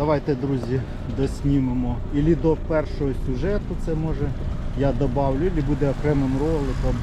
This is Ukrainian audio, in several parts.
Давайте, друзі, доснімемо. Ілі до першого сюжету це може я добавлю, ілі буде окремим роликом.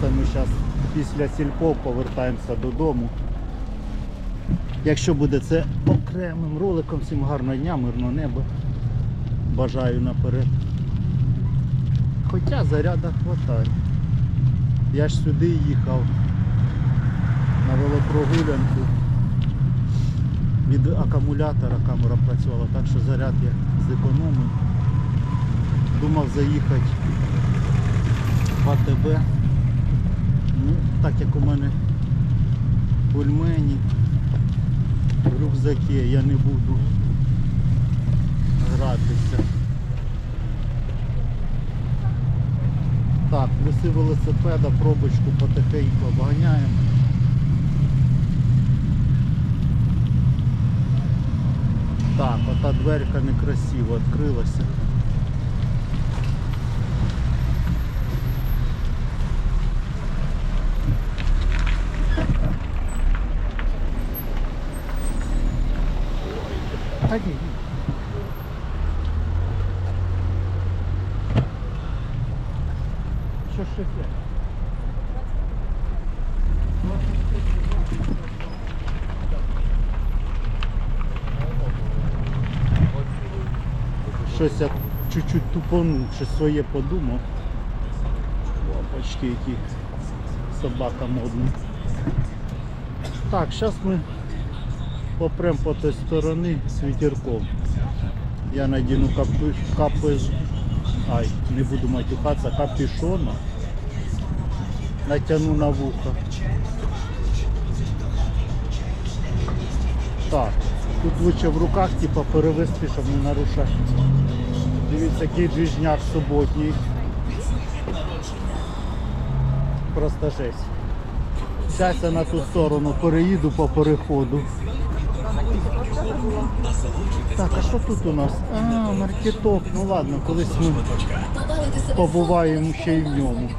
Це ми зараз після сільпо повертаємося додому. Якщо буде це окремим роликом, всім гарного дня, мирного неба. Бажаю наперед. Хоча заряда хватає. Я ж сюди їхав на велопрогулянку. Від акумулятора камера працювала, так що заряд я зекономив. Думав заїхати в АТБ. Ну, так як у мене бульмені, в рюкзакі я не буду гратися. Так, веси велосипеда, пробочку потихеньку обганяємо. Так, ота дверка некрасиво відкрилася. Та ні, ні. Що ще Щось я чуть-чуть тупонув, щось своє подумав. Лапочки, які собака модна. Так, зараз ми попрем по той сторони з вітерком. Я надіну капи, капи, ай, не буду матюхатися, капюшона. Натягну на вухо. Так, тут лучше в руках типа перевести, щоб не нарушати. Дивіться, який двіжняк суботній. Просто жесть. Зараз я на ту сторону переїду по переходу. Так, а що тут у нас? А, маркеток. Ну ладно, колись ми побуваємо ще й в ньому.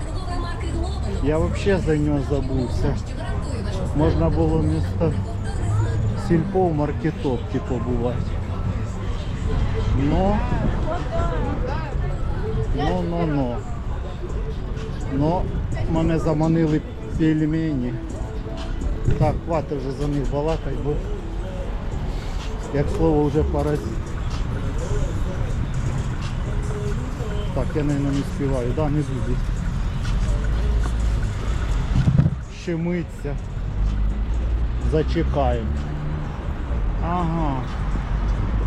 Я взагалі за нього забувся. Можна було місто сільпо в маркетопці побувати. Но, но, но, но. Но мене заманили пельмені. Так, хватить вже за них балакать, бо як слово вже паразит. Так, я, мабуть, не співаю, да, не буду. Щемиться. Зачекаємо. Ага.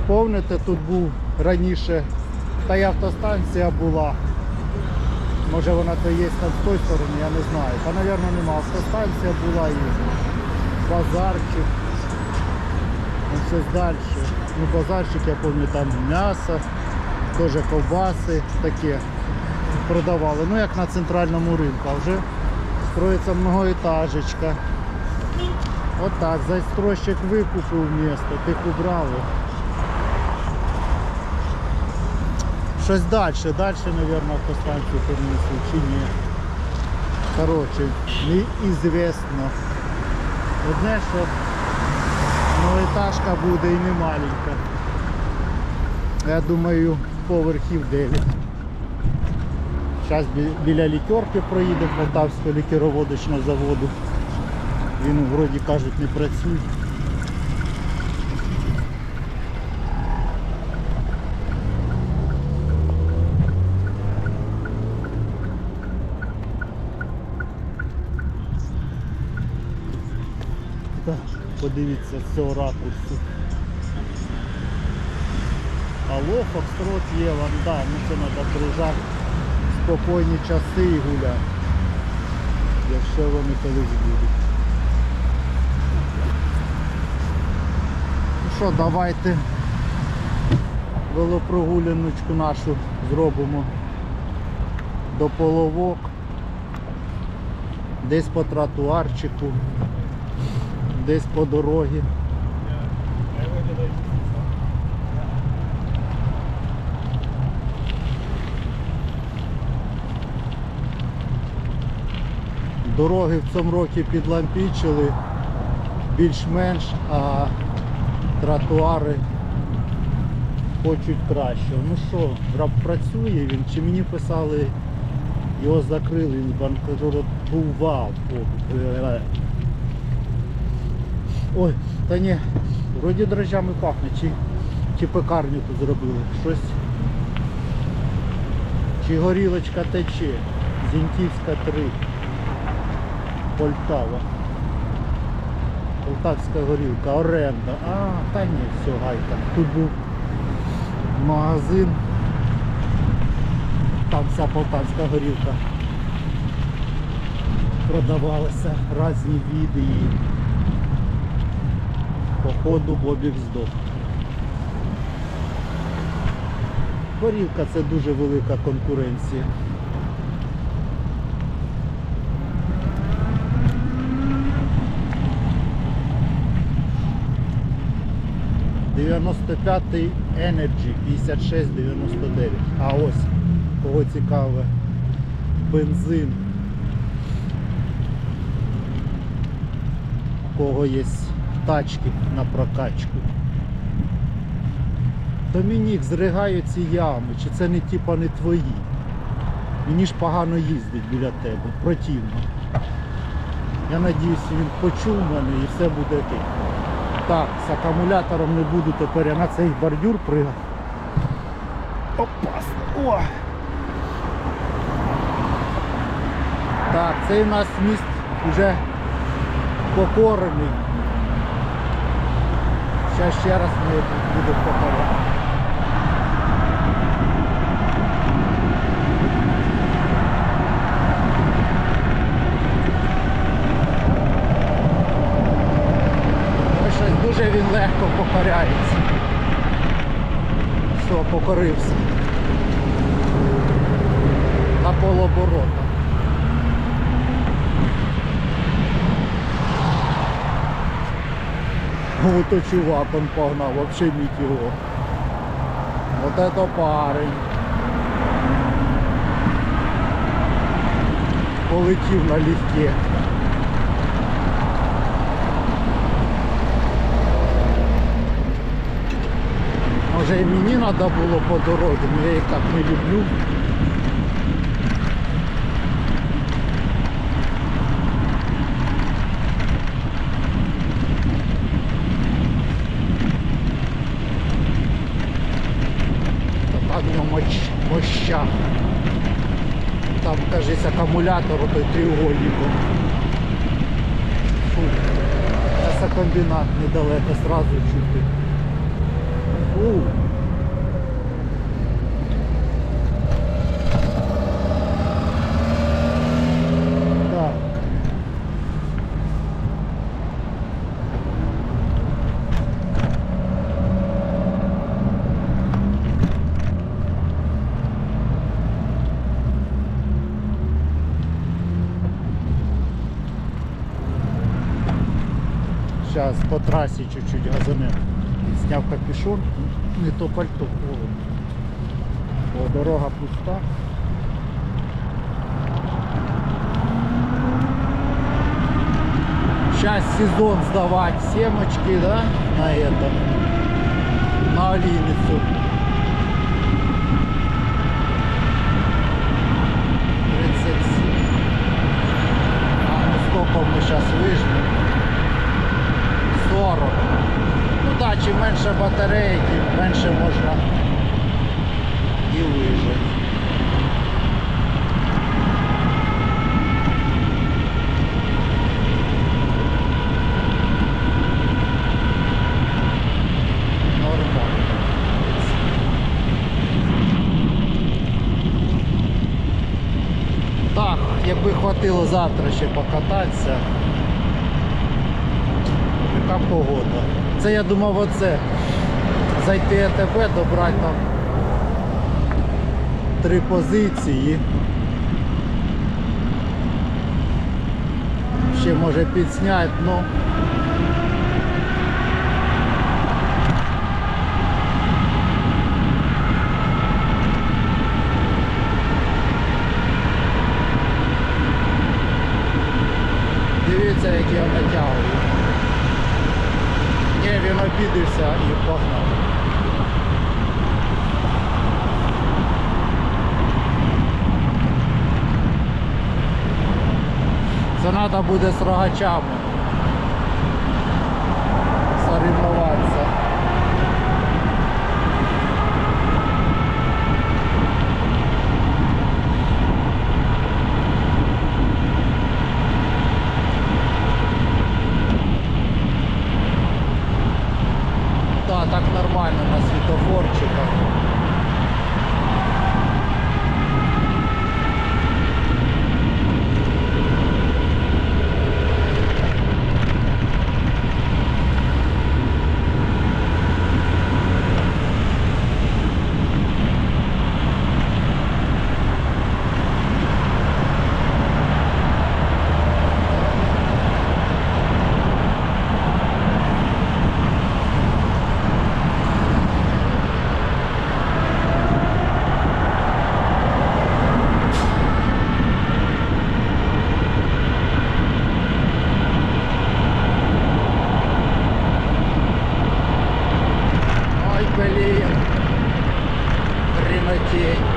Помните, тут був раніше та й автостанція була. Може вона то є там з тої сторони, я не знаю. Та, мабуть, нема. Автостанція була і базарчик. Ну, щось далі. Ну, базарчик, я пам'ятаю, там м'ясо, теж ковбаси таке продавали. Ну як на центральному ринку, а вже строїться многоетажечка. Отак, застройщик викупив місто, тих убрали. Щось далі, далі, мабуть, автостанцію перенесу чи ні. Коротше, неізвісно. Одне, що новоетажка буде і не маленька. Я думаю, поверхів 9. Зараз біля лікерки проїде Полтавського лікероводочного заводу. Він вроді кажуть не працює. Так, подивіться з цього ракурсу. Алло, Фокстрот є, вам, да, ну це треба дружати. Спокійні часи і гуляти. Якщо вони колись будуть. Що, давайте велопрогуляночку нашу зробимо до половок. Десь по тротуарчику, десь по дорогі. Дороги в цьому році підлампічили більш-менш, а тротуари хочуть кращого. Ну що, раб працює він, чи мені писали, його закрили, він е. Ой, та ні, вроді дрожжами пахне, чи, чи пекарню тут зробили. Щось. Чи горілочка тече. Зіньківська 3. Полтава. Полтавська горілка, оренда. А, та ні, все, гайка. Тут був магазин. Там вся полтавська горілка. Продавалися різні види її. Походу Бобік здох. Горілка це дуже велика конкуренція. Дев'яносто п'ятий Energy 5699. А ось кого цікаве бензин. У кого є тачки на прокачку. Домінік, зригаю ці ями, чи це не типа не твої. Мені ж погано їздить біля тебе, противно. Я надіюсь, він почув мене і все буде окей. Так, з акумулятором не буду тепер я на цей бордюр пригати. Опасно. О! Так, цей у нас міст вже покорений. Зараз ще раз ми будемо покоряти. Ой, Щось дуже він легко покоряється. Все, покорився. На полоборота. Ото чувак он погнав, вообще його. Вот это парень. Полетів на легке. Може і мені треба було по дорозі, але я їх так не люблю. Моща. Там, кажись, акумулятор той треугольником. Фу. Мясокомбінат недалеко, сразу чути. Так. Сейчас по трассе чуть-чуть газанем. Сняв капюшон, не то пальто холодно. Дорога пуста. Сейчас сезон сдавать семочки, да, на этом, на оливицу. Батареї, менше можна і вижити. Так, якби хватило завтра ще покататися. Яка погода. Це я думав оце. Зайти АТБ, добрати там три позиції. Ще може підсняти, ну. Дивіться, як я натягую. Ні, він обідався і погнав. Це буде з рогачами. Соревноватися. Да, так нормально на світофорчиках. Ой, блин. Хренотень.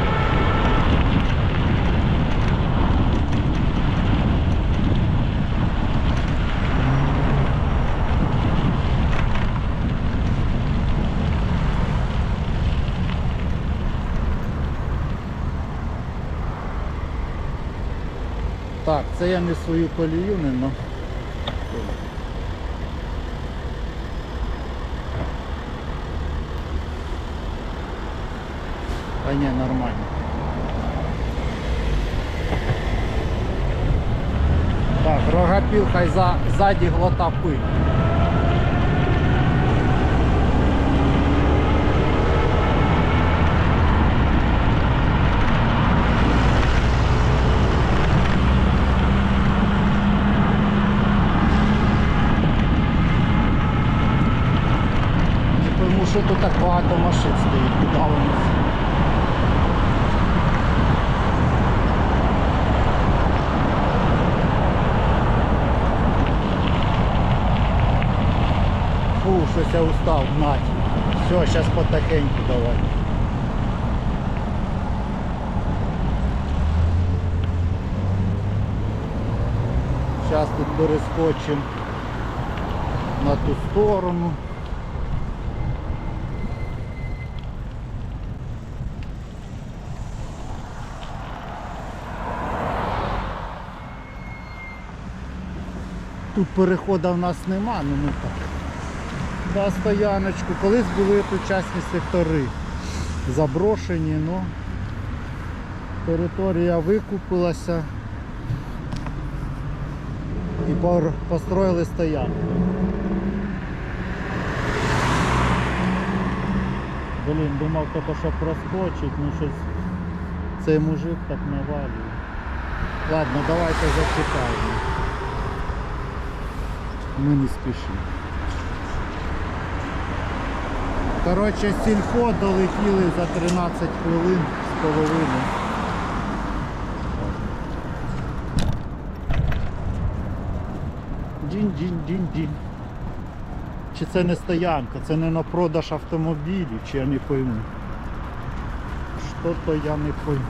Так, це я не свою колію не но. Та ні, нормально. Так, рогапіл хай за, ззаді глота пойму, що тут так багато машин стоїть, куди вони. Фу, щось я устав, нать. Все, зараз потихеньку давай. Зараз тут перескочимо на ту сторону. Тут переходу в нас нема, ну ми так. Да, стояночку. Колись були тут частні сектори заброшені, ну територія викупилася і построїли стоянку. Блін, думав тільки що проскочить, ну щось цей мужик так навалює. Ладно, давайте зачекаємо. Ми не спішимо. Коротше, сільхо долетіли за 13 хвилин з половиною. Дінь-дінь-дінь-дінь. Чи це не стоянка, це не на продаж автомобілів, чи я не пойму. Що то я не пойму.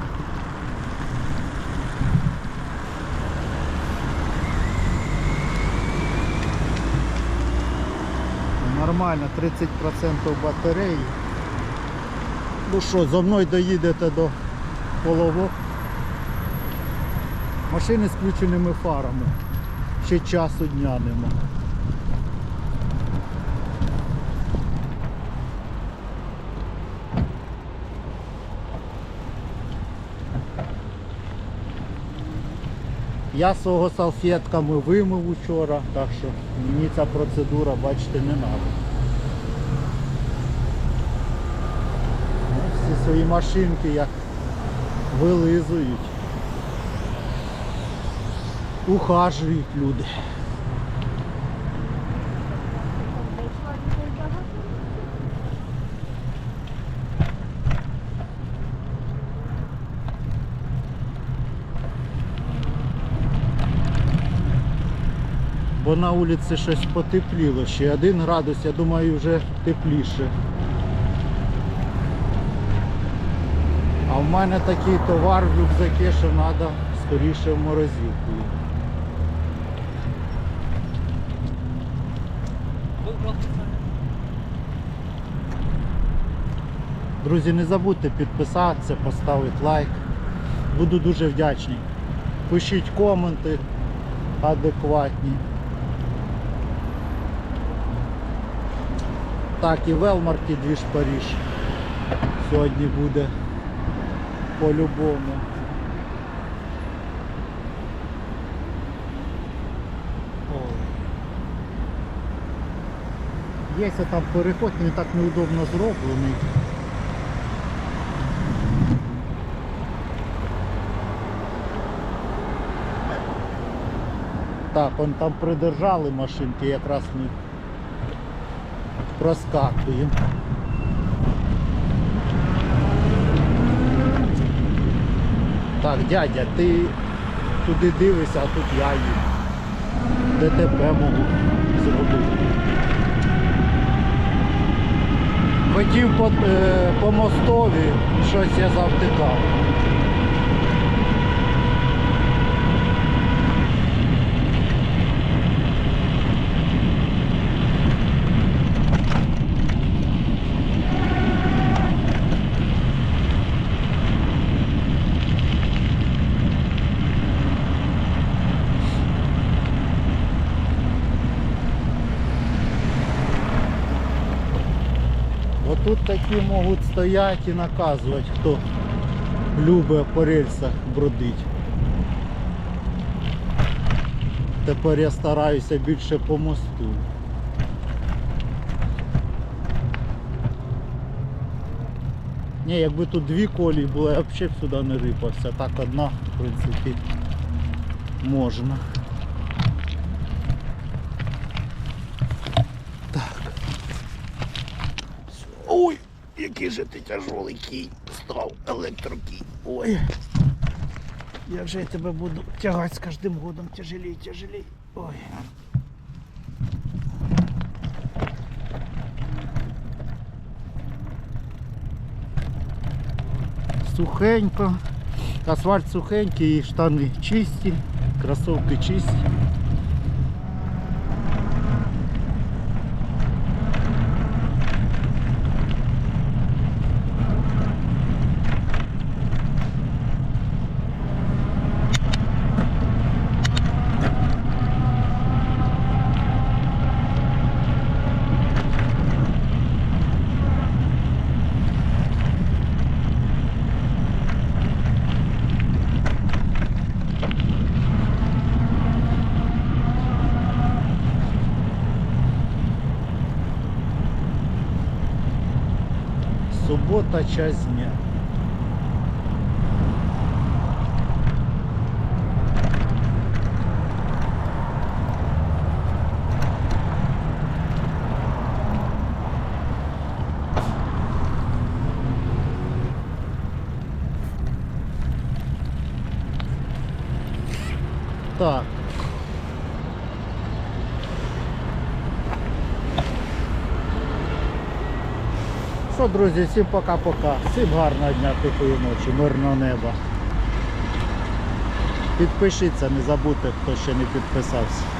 Нормально, 30% батареї. Ну що, за мною доїдете до половок. Машини з включеними фарами. Ще часу дня нема. Я свого салфетками вимив вчора, так що мені ця процедура, бачите, не треба. Всі свої машинки як вилизують. Ухажують люди. бо на вулиці щось потепліло ще. Один градус, я думаю, вже тепліше. А в мене такий товар в рюкзаке, що треба скоріше в морозівку. Друзі, не забудьте підписатися, поставити лайк. Буду дуже вдячний. Пишіть коменти адекватні. Так, і в Елмарті двіж Паріж сьогодні буде по-любому. Є там переход, він так неудобно зроблений. Так, он там придержали машинки, якраз ми проскакуємо. Так, дядя, ти туди дивишся, а тут я їду. ДТП можу зробити. Хотів по, е, по мостові, щось я завтикав. Отут такі можуть стояти і наказувати, хто любить по рельсах бродить. Тепер я стараюся більше по мосту. Ні, якби тут дві колії було, я б б сюди не рипався. Так одна, в принципі, можна. Ой, який же ти тяжолий кінь став, електрокінь. Ой. Я тебе буду тягати з кожним годом тяжелей, тяжелей. Ой. Сухенько. Асфальт сухенький, штани чисті, кросовки чисті. Часть дня. Так. Що, друзі, всім пока-пока. Всім гарного дня, тихої ночі, мирного неба. Підпишіться, не забудьте, хто ще не підписався.